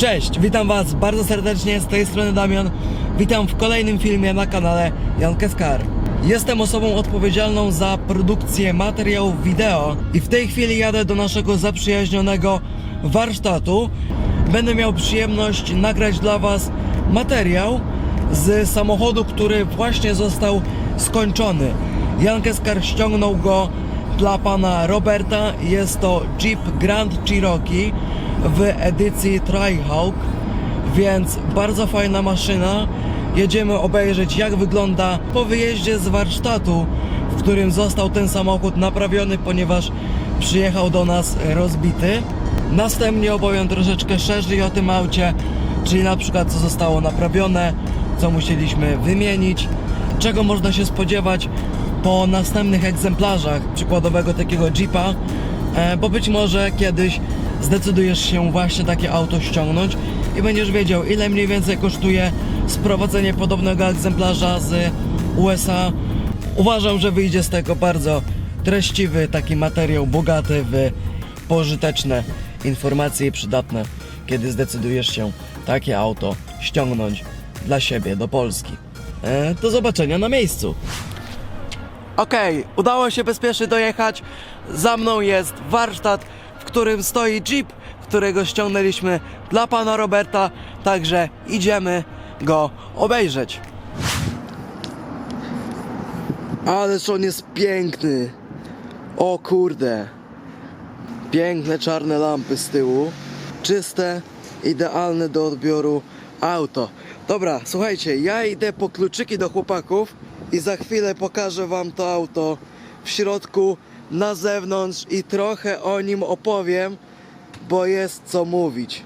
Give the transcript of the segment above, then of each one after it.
Cześć, witam was bardzo serdecznie, z tej strony Damian. Witam w kolejnym filmie na kanale Jan Keskar. Jestem osobą odpowiedzialną za produkcję materiałów wideo i w tej chwili jadę do naszego zaprzyjaźnionego warsztatu. Będę miał przyjemność nagrać dla was materiał z samochodu, który właśnie został skończony. Jan Keskar ściągnął go dla pana Roberta. Jest to Jeep Grand Cherokee w edycji Trihawk, więc bardzo fajna maszyna. Jedziemy obejrzeć jak wygląda po wyjeździe z warsztatu, w którym został ten samochód naprawiony, ponieważ przyjechał do nas rozbity. Następnie opowiem troszeczkę szerzej o tym aucie, czyli na przykład co zostało naprawione, co musieliśmy wymienić, czego można się spodziewać po następnych egzemplarzach przykładowego takiego Jeepa, e, bo być może kiedyś zdecydujesz się właśnie takie auto ściągnąć i będziesz wiedział ile mniej więcej kosztuje sprowadzenie podobnego egzemplarza z USA. Uważam, że wyjdzie z tego bardzo treściwy taki materiał, bogaty w pożyteczne informacje przydatne, kiedy zdecydujesz się takie auto ściągnąć dla siebie do Polski. E, do zobaczenia na miejscu. Okej, udało się bezpiecznie dojechać. Za mną jest warsztat, w którym stoi Jeep, którego ściągnęliśmy dla pana Roberta, także idziemy go obejrzeć. Ależ on jest piękny. O kurde. Piękne czarne lampy z tyłu. Czyste, idealne do odbioru auto. Dobra, słuchajcie, ja idę po kluczyki do chłopaków i za chwilę pokażę wam to auto w środku, na zewnątrz i trochę o nim opowiem, bo jest co mówić.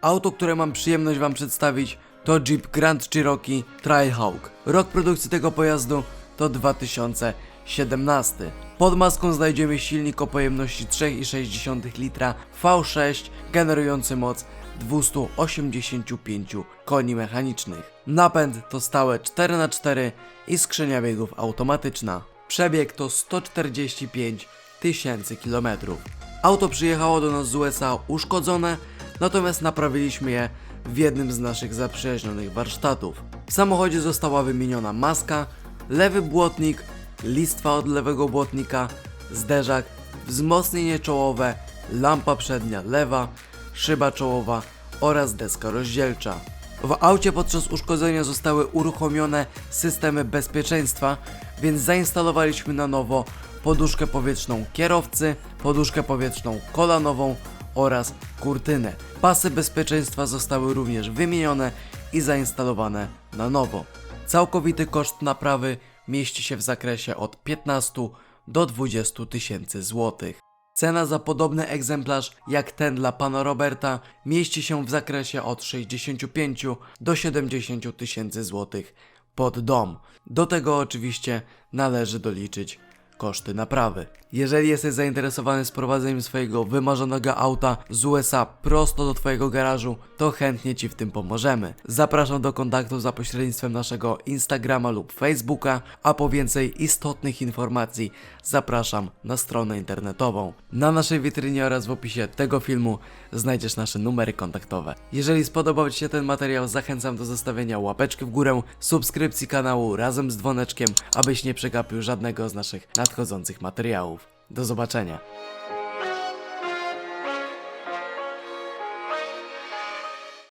Auto, które mam przyjemność wam przedstawić to Jeep Grand Cherokee Trailhawk. Rok produkcji tego pojazdu to 2017. Pod maską znajdziemy silnik o pojemności 3,6 litra V6 generujący moc 285 koni mechanicznych. Napęd to stałe 4x4 i skrzynia biegów automatyczna. Przebieg to 145 tysięcy kilometrów. Auto przyjechało do nas z USA uszkodzone, natomiast naprawiliśmy je w jednym z naszych zaprzyjaźnionych warsztatów. W samochodzie została wymieniona maska, lewy błotnik, listwa od lewego błotnika, zderzak, wzmocnienie czołowe, lampa przednia lewa, szyba czołowa oraz deska rozdzielcza. W aucie podczas uszkodzenia zostały uruchomione systemy bezpieczeństwa, więc zainstalowaliśmy na nowo poduszkę powietrzną kierowcy, poduszkę powietrzną kolanową oraz kurtynę. Pasy bezpieczeństwa zostały również wymienione i zainstalowane na nowo. Całkowity koszt naprawy mieści się w zakresie od 15 do 20 tysięcy złotych. Cena za podobny egzemplarz jak ten dla pana Roberta mieści się w zakresie od 65 do 70 tysięcy złotych pod dom. Do tego oczywiście należy doliczyć koszty naprawy. Jeżeli jesteś zainteresowany sprowadzeniem swojego wymarzonego auta z USA prosto do Twojego garażu, to chętnie Ci w tym pomożemy. Zapraszam do kontaktu za pośrednictwem naszego Instagrama lub Facebooka, a po więcej istotnych informacji zapraszam na stronę internetową. Na naszej witrynie oraz w opisie tego filmu znajdziesz nasze numery kontaktowe. Jeżeli spodobał Ci się ten materiał, zachęcam do zostawienia łapeczki w górę, subskrypcji kanału razem z dzwoneczkiem, abyś nie przegapił żadnego z naszych nadchodzących materiałów. Do zobaczenia.